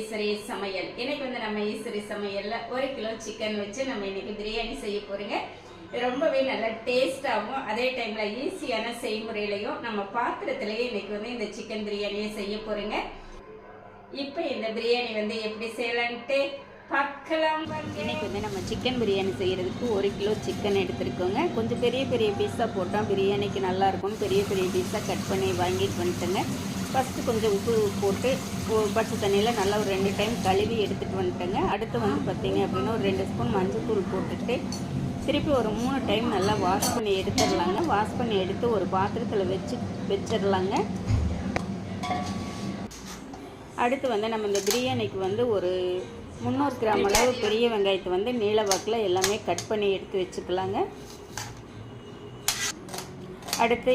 ஈஸ்வரி சமையல். இன்னைக்கு வந்து நம்ம ஈஸ்வரி சமையல்ல ஒரு கிலோ சிக்கன் வச்சு நம்ம இன்னைக்கு பிரியாணி செய்ய போறோங்க. ரொம்பவே நல்ல டேஸ்டாகவும் அதே டைம்ல ஈஸியான செய்முறையிலையும் நம்ம பாத்திரத்திலேயே இன்னைக்கு வந்து இந்த சிக்கன் பிரியாணியை செய்ய போறோங்க. இப்போ இந்த பிரியாணி வந்து எப்படி செய்யலான்ட்டு பார்க்கலாம். இன்னைக்கு வந்து நம்ம சிக்கன் பிரியாணி செய்யறதுக்கு ஒரு கிலோ சிக்கன் எடுத்துருக்கோங்க. கொஞ்சம் பெரிய பெரிய பீஸாக போட்டால் பிரியாணிக்கு நல்லா இருக்கும் பெரிய பெரிய பீஸாக கட் பண்ணி வாங்கிட்டு வந்துட்டேங்க. ஃபஸ்ட்டு கொஞ்சம் உப்பு போட்டு பச்சை தண்ணியில் நல்லா ஒரு ரெண்டு டைம் கழுவி எடுத்துகிட்டு வந்துட்டேங்க. அடுத்து வந்து பார்த்திங்க அப்படின்னா ஒரு ரெண்டு ஸ்பூன் மஞ்சள்தூள் போட்டுட்டு திருப்பி ஒரு மூணு டைம் நல்லா வாஷ் பண்ணி எடுத்துடலாங்க. வாஷ் பண்ணி எடுத்து ஒரு பாத்திரத்தில் வச்சு வச்சிடலாங்க. அடுத்து வந்து நம்ம இந்த பிரியாணிக்கு வந்து ஒரு முந்நூறு கிராம் அளவு பெரிய வெங்காயத்தை வந்து நீல வாக்கில் எல்லாமே கட் பண்ணி எடுத்து வச்சுக்கலாங்க. அடுத்து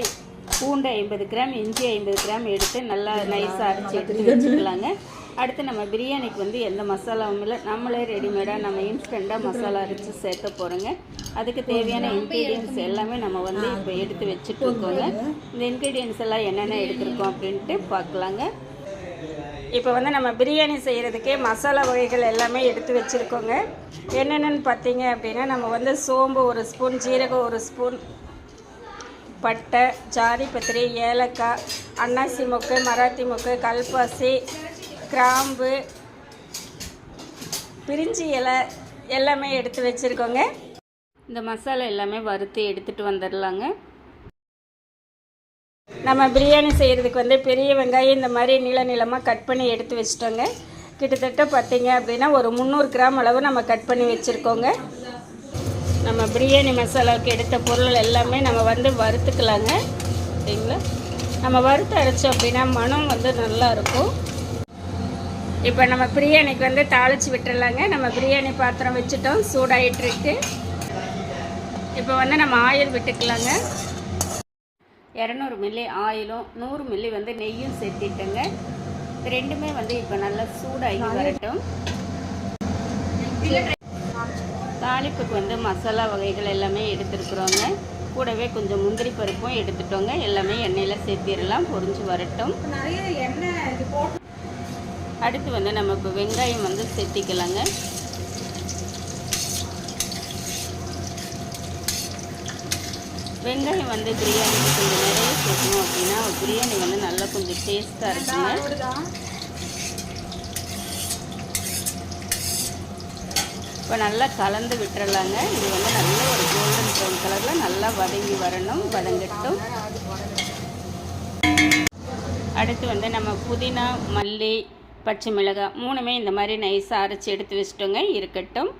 பூண்டு ஐம்பது கிராம் இஞ்சி ஐம்பது கிராம் எடுத்து நல்லா நைஸாக அரைச்சி எடுத்து வச்சுக்கலாங்க. அடுத்து நம்ம பிரியாணிக்கு வந்து எந்த மசாலாவும் இல்லை. நம்மளே ரெடிமேடாக நம்ம இன்ஸ்டண்ட்டாக மசாலா அரைச்சி சேர்க்க போகிறோங்க அதுக்கு தேவையான இன்க்ரீடியன்ஸ் எல்லாமே நம்ம வந்து இப்போ எடுத்து வச்சுட்டு இருக்கோங்க. இந்த இன்க்ரீடியன்ஸ் எல்லாம் என்னென்ன எடுத்துருக்கோம் அப்படின்ட்டு பார்க்கலாங்க. இப்போ வந்து நம்ம பிரியாணி செய்கிறதுக்கே மசாலா வகைகள் எல்லாமே எடுத்து வச்சுருக்கோங்க. என்னென்னு பார்த்தீங்க அப்படின்னா நம்ம வந்து சோம்பு ஒரு ஸ்பூன் ஜீரகம் ஒரு ஸ்பூன் பட்டை ஜாதி பத்திரி ஏலக்காய் அன்னாசி மொக்கு மராத்தி மொக்கு கல்பாசி கிராம்பு பிரிஞ்சி இலை எல்லாமே எடுத்து வச்சுருக்கோங்க. இந்த மசாலா எல்லாமே வறுத்து எடுத்துகிட்டு வந்துடலாங்க நம்ம பிரியாணி செய்கிறதுக்கு வந்து பெரிய வெங்காயம் இந்த மாதிரி நீள நீளமாக கட் பண்ணி எடுத்து வச்சிட்டோங்க. கிட்டத்தட்ட பார்த்திங்க அப்படின்னா ஒரு முந்நூறு கிராம் அளவு நம்ம கட் பண்ணி வச்சுருக்கோங்க. நம்ம பிரியாணி மசாலாவுக்கு எடுத்த பொருள் எல்லாமே நம்ம வந்து வறுத்துக்கலாங்க. சரிங்களா? நம்ம வறுத்து அரைச்சோம் அப்படின்னா மனம் வந்து நல்லா இருக்கும். இப்போ நம்ம பிரியாணிக்கு வந்து தாளித்து விட்டுறலாங்க. நம்ம பிரியாணி பாத்திரம் வச்சுட்டோம். சூடாயிட்டுருக்கு. இப்போ வந்து நம்ம ஆயில் விட்டுக்கலாங்க. இரநூறு மில்லி ஆயிலும் நூறு மில்லி வந்து நெய்யும் சேர்த்திட்டேங்க. ரெண்டுமே வந்து இப்போ நல்லா சூடாகி வரட்டும். தாளிப்புக்கு வந்து மசாலா வகைகள் எல்லாமே எடுத்துருக்குறோங்க. கூடவே கொஞ்சம் முந்திரி பருப்பும் எடுத்துட்டோங்க. எல்லாமே எண்ணெயில் சேர்த்திடலாம். பொரிஞ்சு வரட்டும். நிறைய எண்ணெய் இது போட்டு அடுத்து வந்து நம்ம இப்போ வெங்காயம் வந்து சேர்த்திக்கலாங்க. வெங்காயம் வந்து பிரியாணிக்கு கொஞ்சம் நிறைய சேர்க்கணும் அப்படின்னா பிரியாணி வந்து நல்லா கொஞ்சம் டேஸ்ட்டாக இருக்குங்க. இப்போ நல்லா கலந்து விட்டுறலாங்க. இது வந்து நல்ல ஒரு கோல்டன் ப்ரௌன் கலரில் நல்லா வதங்கி வரணும் வதங்கட்டும். அடுத்து வந்து நம்ம புதினா மல்லி பச்சை மிளகாய் மூணுமே இந்த மாதிரி நைஸாக அரைச்சி எடுத்து வச்சிட்டோங்க. இருக்கட்டும்.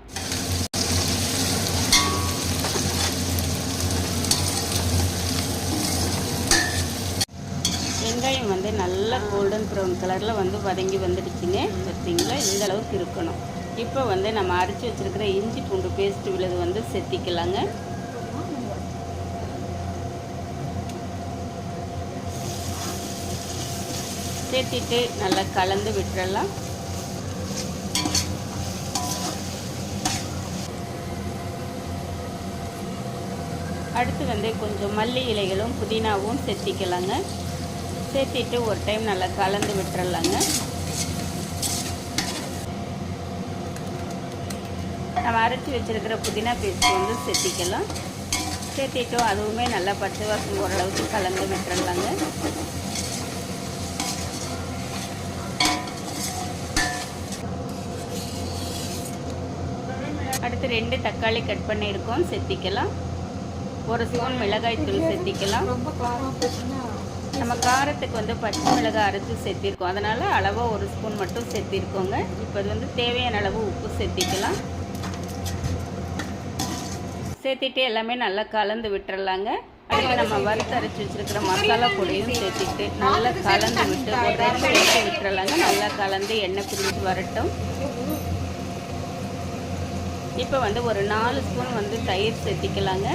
வெங்காயம் வந்து நல்லா கோல்டன் ப்ரௌன் கலரில் வந்து வதங்கி வந்துடுச்சுங்க. பார்த்தீங்களா இந்த அளவுக்கு இருக்கணும். இப்போ வந்து நம்ம அரைச்சி வச்சிருக்கிற இஞ்சி பூண்டு பேஸ்ட் விழுது வந்து செத்திக்கலாங்க. சேர்த்திட்டு நல்லா கலந்து விட்டுறலாம். அடுத்து வந்து கொஞ்சம் மல்லி இலைகளும் புதினாவும் சேர்த்திக்கலாங்க சேர்த்திட்டு ஒரு டைம் நல்லா கலந்து விட்டுறலாங்க. நம்ம அரைச்சி வச்சிருக்கிற புதினா பேஸ்ட் வந்து சேர்த்திக்கலாம் சேர்த்திட்டும் அதுவுமே நல்லா பச்சை வாசம் ஓரளவுக்கு கலந்து விட்டுறலாங்க. அடுத்து ரெண்டு தக்காளி கட் பண்ணியிருக்கோம் சேர்த்திக்கலாம் ஒரு ஸ்பூன் மிளகாய் தூள் சேர்த்திக்கலாம் நம்ம காரத்துக்கு வந்து பச்சை மிளகாய் அரைச்சி சேர்த்திருக்கோம் அதனால் அளவாக ஒரு ஸ்பூன் மட்டும் சேர்த்திருக்கோங்க இப்போ இது வந்து தேவையான அளவு உப்பு சேர்த்திக்கலாம் சேர்த்திட்டு எல்லாமே நல்லா கலந்து விட்டுறலாங்க. அடுத்து நம்ம வறுத்து அரைச்சி வச்சிருக்கிற மசாலா பொடியும் சேர்த்திட்டு நல்லா கலந்து விட்டு ஒரு விட்டுறலாங்க. நல்லா கலந்து எண்ணெய் பிரிஞ்சு வரட்டும். இப்போ வந்து ஒரு நாலு ஸ்பூன் வந்து தயிர் சேர்த்திக்கலாங்க.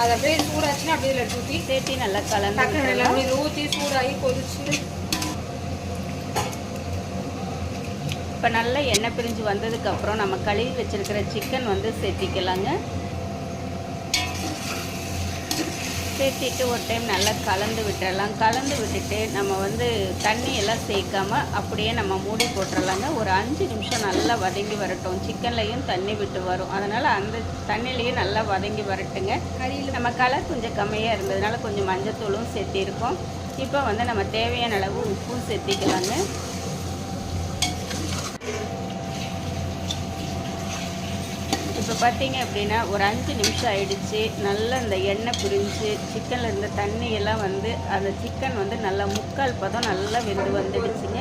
அது அப்படியே சூடாச்சுன்னா அப்படியே ஊற்றி சேர்த்தி நல்லா கலந்து ஊற்றி சூடாகி கொதிச்சு இப்போ நல்லா எண்ணெய் பிரிஞ்சு வந்ததுக்கப்புறம் நம்ம கழுவி வச்சிருக்கிற சிக்கன் வந்து சேர்த்திக்கலாங்க. சேர்த்திட்டு ஒரு டைம் நல்லா கலந்து விட்டுறலாம். கலந்து விட்டுட்டு நம்ம வந்து தண்ணி எல்லாம் சேர்க்காம அப்படியே நம்ம மூடி போட்டுறலாங்க. ஒரு அஞ்சு நிமிஷம் நல்லா வதங்கி வரட்டும். சிக்கன்லையும் தண்ணி விட்டு வரும். அதனால் அந்த தண்ணிலையும் நல்லா வதங்கி வரட்டுங்க. நம்ம கலர் கொஞ்சம் கம்மியாக இருந்ததுனால கொஞ்சம் மஞ்சத்தூளும் சேர்த்திருக்கோம். இப்போ வந்து நம்ம தேவையான அளவு உப்பும் சேர்த்திக்கலாங்க. பார்த்தீங்க அப்படின்னா ஒரு அஞ்சு நிமிஷம் ஆயிடுச்சு. நல்லா இந்த எண்ணெய் பிரிஞ்சு சிக்கனில் இருந்த தண்ணி எல்லாம் வந்து அந்த சிக்கன் வந்து நல்லா முக்கால் பதம் நல்லா வெந்து வந்துடுச்சுங்க.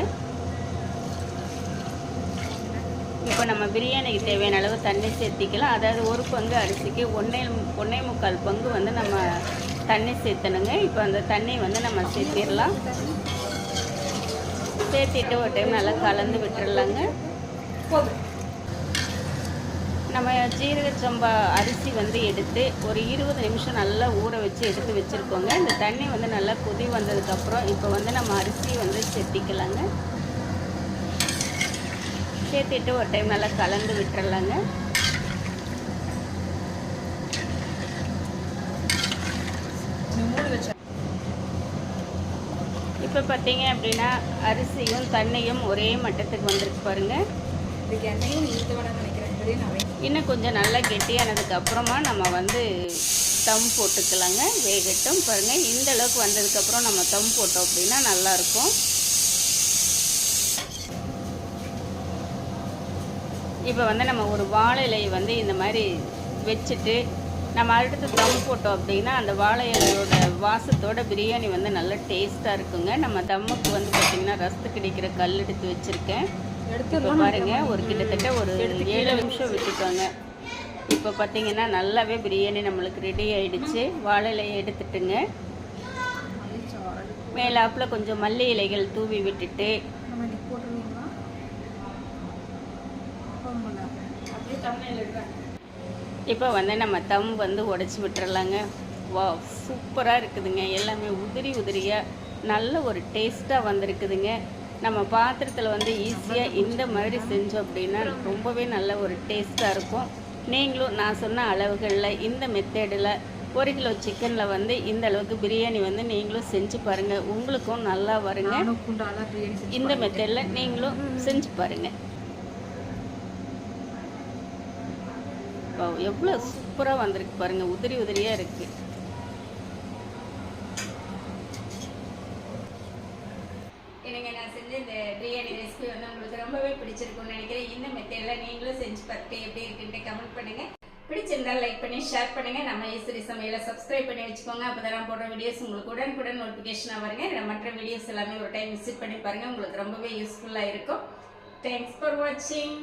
இப்போ நம்ம பிரியாணிக்கு தேவையான அளவு தண்ணி சேர்த்திக்கலாம். அதாவது ஒரு பங்கு அரிசிக்கு ஒன்றே ஒன்றே முக்கால் பங்கு வந்து நம்ம தண்ணி சேர்த்தணுங்க. இப்போ அந்த தண்ணி வந்து நம்ம சேர்த்திடலாம். சேர்த்திட்டு ஒரு டைம் நல்லா கலந்து விட்டுடலாங்க. போதும் நம்ம ஜீரக சம்பா அரிசி வந்து எடுத்து ஒரு இருபது நிமிஷம் நல்லா ஊற வச்சு எடுத்து வச்சுருக்கோங்க. இந்த தண்ணி வந்து நல்லா கொதி வந்ததுக்கப்புறம் இப்போ வந்து நம்ம அரிசி வந்து சேர்த்திக்கலாங்க சேர்த்திட்டு ஒரு டைம் நல்லா கலந்து விட்டுறலாங்க. இப்போ பார்த்தீங்க அப்படின்னா அரிசியும் தண்ணியும் ஒரே மட்டத்துக்கு வந்திருக்கு பாருங்கள் இதுக்கு எண்ணெயும் நீ ஊற்ற இன்னும் கொஞ்சம் நல்லா கெட்டியானதுக்கு அப்புறமா நம்ம வந்து தம் போட்டுக்கலாங்க. வேகட்டும் பாருங்கள் இந்த அளவுக்கு வந்ததுக்கப்புறம் நம்ம தம் போட்டோம் அப்படின்னா நல்லாயிருக்கும். இப்போ வந்து நம்ம ஒரு வாழை இலையை வந்து இந்த மாதிரி வச்சுட்டு நம்ம அடுத்து தம் போட்டோம் அப்படின்னா அந்த வாழை இலையோட வாசத்தோட பிரியாணி வந்து நல்லா டேஸ்ட்டாக இருக்குங்க. நம்ம தம்முக்கு வந்து பார்த்திங்கன்னா ரசத்து கிடைக்கிற கல் எடுத்து வச்சுருக்கேன். இப்போ பாருங்க ஒரு கிட்டத்தட்ட ஒரு ஏழு நிமிஷம் விட்டுட்டோங்க. இப்போ பார்த்தீங்கன்னா நல்லாவே பிரியாணி நம்மளுக்கு ரெடி ஆயிடுச்சு. வாழை இலையை எடுத்துட்டுங்க. மேலாப்பில் கொஞ்சம் மல்லி இலைகள் தூவி விட்டுட்டு. இப்போ வந்து நம்ம தம் வந்து உடச்சி விட்டுறலாங்க. வா சூப்பராக இருக்குதுங்க. எல்லாமே உதிரி உதிரியாக நல்ல ஒரு டேஸ்ட்டாக வந்திருக்குதுங்க. நம்ம பாத்திரத்தில் வந்து ஈஸியாக இந்த மாதிரி செஞ்சோம் அப்படின்னா ரொம்பவே நல்ல ஒரு டேஸ்ட்டாக இருக்கும். நீங்களும் நான் சொன்ன அளவுகளில் இந்த மெத்தேடில் ஒரு கிலோ சிக்கனில் வந்து இந்த அளவுக்கு பிரியாணி வந்து நீங்களும் செஞ்சு பாருங்கள் உங்களுக்கும் நல்லா வருங்க. இந்த மெத்தடில் நீங்களும் செஞ்சு பாருங்கள் எவ்வளோ சூப்பராக வந்திருக்கு பாருங்க. உதிரி உதிரியாக இருக்கு எனக்கு நான் செஞ்ச இந்த பிரியாணி ரெசிபி வந்து உங்களுக்கு ரொம்பவே பிடிச்சிருக்கும்னு நினைக்கிறேன் இந்த நீங்களும் செஞ்சு பார்த்துட்டு எப்படி இருக்குன்ட்டு கமெண்ட் பண்ணுங்க. பிடிச்சிருந்தா லைக் பண்ணி ஷேர் பண்ணுங்க. நம்ம ஈஸ்வரி சமையலை சப்ஸ்கிரைப் பண்ணி வச்சுக்கோங்க. அப்போ நான் போடுற வீடியோஸ் உங்களுக்கு உடனுக்குடன் நோட்டிஃபிகேஷனாக வருங்க. மற்ற வீடியோஸ் எல்லாமே ஒரு டைம் விசிட் பண்ணி பாருங்க. உங்களுக்கு ரொம்பவே யூஸ்ஃபுல்லாக இருக்கும். தேங்க்ஸ் ஃபார் வாட்சிங்